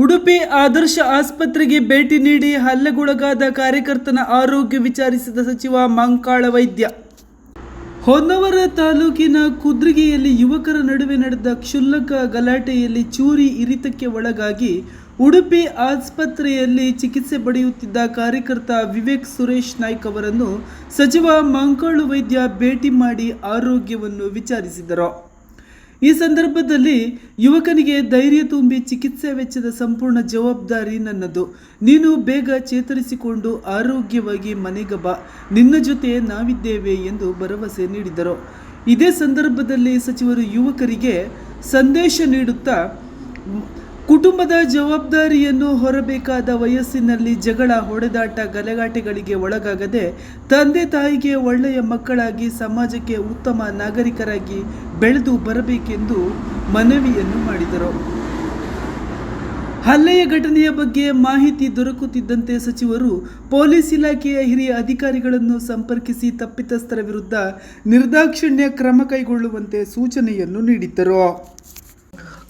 ಉಡುಪಿ ಆದರ್ಶ ಆಸ್ಪತ್ರೆಗೆ ಭೇಟಿ ನೀಡಿ ಹಲ್ಲೆಗೊಳಗಾದ ಕಾರ್ಯಕರ್ತನ ಆರೋಗ್ಯ ವಿಚಾರಿಸಿದ ಸಚಿವ ಮಂಕಾಳ ವೈದ್ಯ. ಹೊನ್ನವರ ತಾಲೂಕಿನ ಕುದ್ರಿಗೆಯಲ್ಲಿ ಯುವಕರ ನಡುವೆ ನಡೆದ ಕ್ಷುಲ್ಲಕ ಗಲಾಟೆಯಲ್ಲಿ ಚೂರಿ ಇರಿತಕ್ಕೆ ಒಳಗಾಗಿ ಉಡುಪಿ ಆಸ್ಪತ್ರೆಯಲ್ಲಿ ಚಿಕಿತ್ಸೆ ಪಡೆಯುತ್ತಿದ್ದ ಕಾರ್ಯಕರ್ತ ವಿವೇಕ್ ಸುರೇಶ್ ನಾಯ್ಕ್ ಅವರನ್ನು ಸಚಿವ ಮಂಕಾಳು ವೈದ್ಯ ಭೇಟಿ ಮಾಡಿ ಆರೋಗ್ಯವನ್ನು ವಿಚಾರಿಸಿದರು. ಈ ಸಂದರ್ಭದಲ್ಲಿ ಯುವಕನಿಗೆ ಧೈರ್ಯ ತುಂಬಿ ಚಿಕಿತ್ಸೆ ವೆಚ್ಚದ ಸಂಪೂರ್ಣ ಜವಾಬ್ದಾರಿ ನನ್ನದು. ನೀನು ಬೇಗ ಚೇತರಿಸಿಕೊಂಡು ಆರೋಗ್ಯವಾಗಿ ಮನೆಗೆ ಬಾ. ನಿನ್ನ ಜೊತೆ ನಾವಿದ್ದೇವೆ ಎಂದು ಭರವಸೆ ನೀಡಿದರು. ಇದೇ ಸಂದರ್ಭದಲ್ಲಿ ಸಚಿವರು ಯುವಕರಿಗೆ ಸಂದೇಶ ನೀಡುತ್ತಾ ಕುಟುಂಬದ ಜವಾಬ್ದಾರಿಯನ್ನು ಹೊರಬೇಕಾದ ವಯಸ್ಸಿನಲ್ಲಿ ಜಗಳ, ಹೊಡೆದಾಟ, ಗಲಗಾಟೆಗಳಿಗೆ ಒಳಗಾಗದೆ ತಂದೆ ತಾಯಿಗೆ ಒಳ್ಳೆಯ ಮಕ್ಕಳಾಗಿ ಸಮಾಜಕ್ಕೆ ಉತ್ತಮ ನಾಗರಿಕರಾಗಿ ಬೆಳೆದು ಬರಬೇಕೆಂದು ಮನವಿಯನ್ನು ಮಾಡಿದರು. ಹಲ್ಲೆಯ ಘಟನೆಯ ಬಗ್ಗೆ ಮಾಹಿತಿ ದೊರಕುತ್ತಿದ್ದಂತೆ ಸಚಿವರು ಪೊಲೀಸ್ ಇಲಾಖೆಯ ಹಿರಿಯ ಅಧಿಕಾರಿಗಳನ್ನು ಸಂಪರ್ಕಿಸಿ ತಪ್ಪಿತಸ್ಥರ ವಿರುದ್ಧ ನಿರ್ದಾಕ್ಷಿಣ್ಯ ಕ್ರಮ ಕೈಗೊಳ್ಳುವಂತೆ ಸೂಚನೆಯನ್ನು ನೀಡಿದ್ದರು.